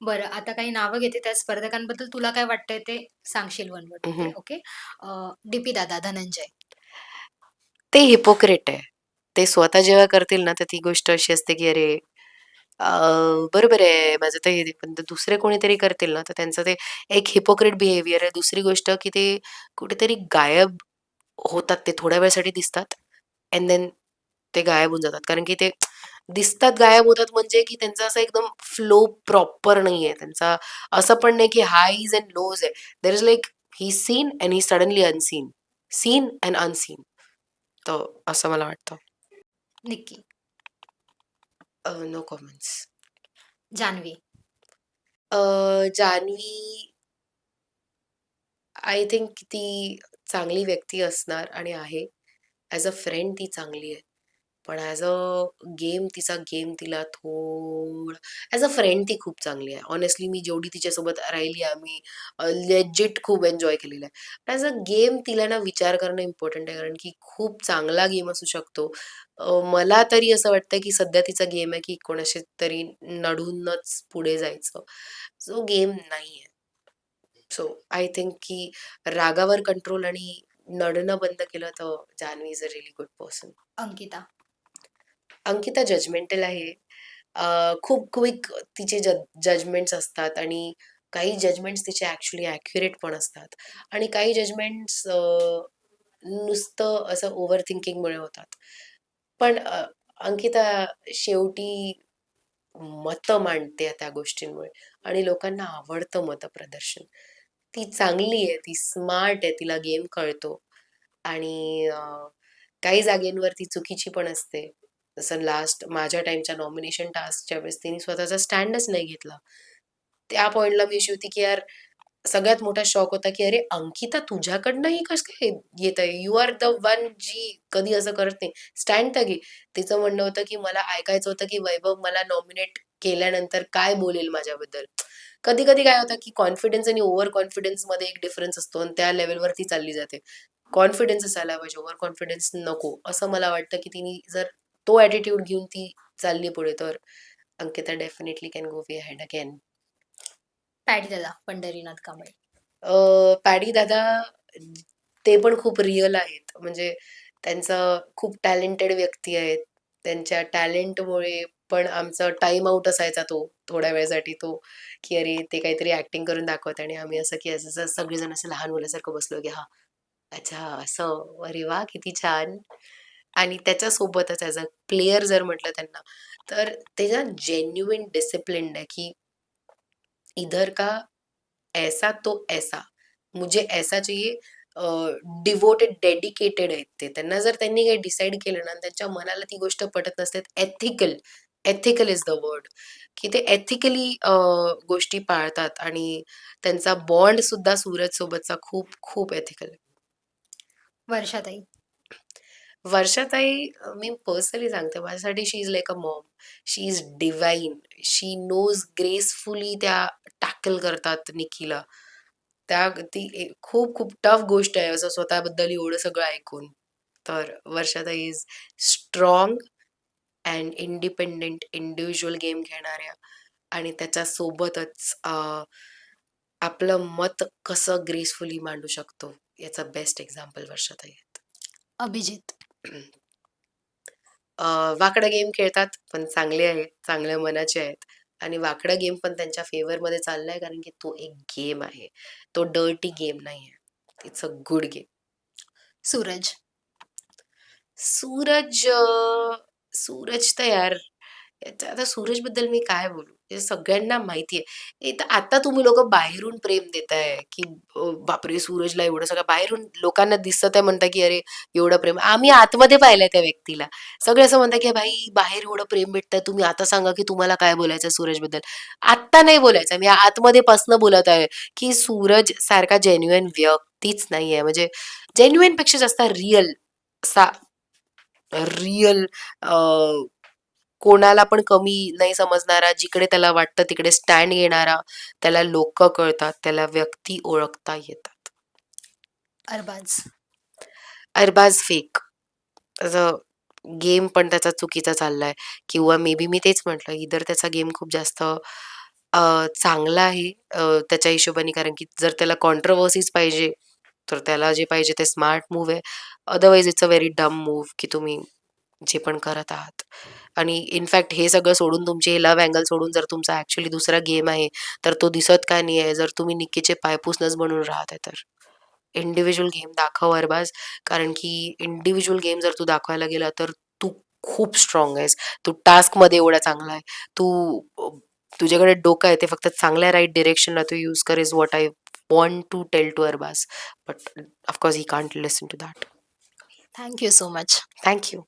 बरं, आता काही नावं घेते त्या स्पर्धकांबद्दल तुला काय वाटतंय ते सांगशील वन हं, हं. ओके. अ, डी-पी दादा, धनंजय. ते हिपोक्रेट आहे. ते स्वतः जेव्हा करतील ना, तर ती गोष्ट अशी असते, की अरे अ, बरोबर आहे, माझं तर हे पण दुसरे कोणीतरी करतील ना, तर त्यांचं ते एक हिपोक्रेट बिहेवियर आहे. दुसरी गोष्ट, की ते कुठेतरी गायब होतात. ते थोड्या वेळासाठी दिसतात एंड देन ते गायब होऊन जातात. कारण की ते दिसतात, गायब होतात म्हणजे की त्यांचा असा एकदम फ्लो प्रॉपर नाहीये. त्यांचा असं पण नाही, की हायज एंड लोज आहे. There is like he seen and he suddenly unseen. Seen and unseen. तर असं मला वाटतं. Nikki. No comments. Janhavi. Janhavi I think ती चांगली व्यक्ती असणार आणि आहे. ॲज अ फ्रेंड ती चांगली आहे. पण ॲज अ गेम तिचा गेम तिला थोडं ॲज अ फ्रेंड ती खूप चांगली आहे. ऑनेस्टली मी जेवढी तिच्यासोबत राहिली आहे, आम्ही लेजिट खूप एन्जॉय केलेलं आहे. ॲज अ गेम तिला ना विचार करणं इम्पॉर्टंट आहे. कारण की खूप चांगला गेम असू शकतो. अ, मला तरी असं वाटतं, की सध्या तिचा गेम आहे, की कोणाशी तरी नडूनच पुढे जायचं. सो गेम नाही आहे सो आय थिंक की रागावर कंट्रोल आणि नडणं बंद केलं तर Janhavi is a really good person. Ankita. Ankita judgemental आहे. अ, खूप क्विक तिचे जज जजमेंट्स असतात आणि काही जजमेंट्स तिचे ॲक्च्युली ॲक्युरेट पण असतात आणि काही जजमेंट्स अ, नुसतं असं ओव्हर थिंकिंगमुळे होतात. पण अ, अंकिता शेवटी मतं मांडते त्या गोष्टींमुळे आणि लोकांना आवडतं मतप्रदर्शन. ती चांगली आहे, ती स्मार्ट आहे, तिला गेम कळतो आणि अ, काही जागेंवर ती चुकीची पण असते. जसं लास्ट माझ्या टाईमच्या नॉमिनेशन टास्कच्या वेळेस तिने स्वतःचा स्टँडच नाही घेतला. त्या पॉईंटला मी अशी होती, की यार सगळ्यात मोठा शॉक होता, की "अरे अंकिता तुझ्याकडनंही कसं काय येतंय? यू आर द वन जी कधी असं करत नाही. स्टँड तर घे." तिचं म्हणणं होतं, की "मला ऐकायचं होतं, की वैभव मला नॉमिनेट केल्यानंतर काय बोलेल माझ्याबद्दल?" कधी-कधी काय होतं, की कॉन्फिडन्स आणि ओव्हर कॉन्फिडन्समध्ये एक डिफरन्स असतो आणि त्या लेव्हलवर ती चालली जाते. कॉन्फिडन्स असायला पाहिजे, ओव्हर कॉन्फिडन्स नको. असं मला वाटतं, की तिने जर तो ॲटिट्यूड घेऊन ती चालली पुढे, तर Ankita definitely can go way ahead again. Paddy दादा, पंढरीनाथ कांबळे. पॅडी दादा ते पण खूप रिअल आहेत. म्हणजे त्यांचं खूप टॅलेंटेड व्यक्ती आहेत. त्यांच्या टॅलेंटमुळे पण आमचा टाईम आउट असायचा तो थोड्या वेळासाठी तो, की अरे ते काहीतरी ॲक्टिंग करून दाखवत आणि आम्ही असं की असं सगळेजण असं लहान मुलासारखं बसलो, की हां, अच्छा असं. अरे वाह! किती छान. आणि त्याच्यासोबतच ॲज अ प्लेयर जर म्हटलं त्यांना, तर ते ना जेन्युइन डिसिप्लिन आहे, की इधर का ऐसा तो ऐसा. मुझे ऐसा चाहिए डिवोटेड डेडिकेटेड आहेत ते. त्यांना जर त्यांनी काही डिसाईड केलं ना, त्यांच्या मनाला ती गोष्ट पटत नसते. Ethical, ethical is the word, की ते एथिकली गोष्टी पाळतात आणि त्यांचा बॉन्ड सुद्धा सूरजसोबतचा खूप खूप एथिकल वर्षाताई. वर्षाताई मी पर्सनली सांगते माझ्यासाठी she is like a mom. She is divine she knows gracefully त्या टॅकल करतात निक्कीला. त्या ती खूप खूप टफ गोष्ट आहे असं स्वतःबद्दल एवढं सगळं ऐकून. तर वर्षाताई is strong and independent individual game खेळणाऱ्या आणि त्याच्यासोबतच आपलं मत कसं ग्रेसफुली मांडू शकतो याचा बेस्ट एक्झाम्पल वर्षाताई आहेत. अभिजित. वाकडा गेम खेळतात, पण चांगले आहेत, चांगल्या मनाचे आहेत आणि वाकडा गेम पण त्यांच्या फेवरमध्ये चाललाय कारण की तो एक गेम आहे. तो डर्टी गेम नाहीये. It's a good game. Suraj. Suraj Suraj तर यार आता सूरजबद्दल मी काय बोलू? हे सगळ्यांना माहिती आहे. तर आता तुम्ही लोकं बाहेरून प्रेम देताय, की अ, बापरे! सूरजला एवढं सगळं बाहेरून लोकांना दिसत आहे म्हणता, की अरे एवढं प्रेम. आम्ही आतमध्ये पाहिलंय त्या व्यक्तीला. सगळे असं म्हणतात, की "भाई बाहेर एवढं प्रेम भेटतंय, तुम्ही आता सांगा, की तुम्हाला काय बोलायचं सूरजबद्दल?" आत्ता नाही बोलायचं. मी आतमध्ये पासनं बोलत आहे, की सूरज सारखा जेन्युइन व्यक्तीच नाहीये. म्हणजे जेन्युइनपेक्षा जास्त रिअल असा रिअल अ, कोणाला पण कमी नाही समजणारा, जिकडे त्याला वाटतं तिकडे स्टँड घेणारा, त्याला लोकं कळतात, त्याला व्यक्ती ओळखता येतात. अरबाज. अरबाज फेक. त्याचं गेम पण त्याचा चुकीचा चाललाय किंवा मे बी मी तेच म्हटलं, इधर त्याचा गेम खूप जास्त अ, चांगला आहे अ, त्याच्या हिशोबाने कारण की जर त्याला कॉन्ट्रोव्हर्सीज पाहिजे, तर त्याला जे पाहिजे ते स्मार्ट मूव्ह आहे. Otherwise it's a very dumb move की तुम्ही जे पण करत आहात. आणि इनफॅक्ट हे सगळं सोडून तुमची हे लव्ह अँगल सोडून जर तुमचा ॲक्चुअली दुसरा गेम आहे, तर तो दिसत का नाही आहे? जर तुम्ही निक्कीचे पायपुसणच बनून राहत आहे तर. इंडिव्हिज्युअल गेम दाखव अरबाज. कारण की इंडिव्हिज्युअल गेम जर तू दाखवायला गेला, तर तू खूप स्ट्राँग आहेस. तू टास्कमध्ये एवढा चांगला आहे. तू तुझ्याकडे डोकं आहे ते फक्त चांगल्या राइट डायरेक्शनला तू यूज कर is what I want to tell to Arbaaz. But of course he can't listen to that. Thank you so much. Thank you.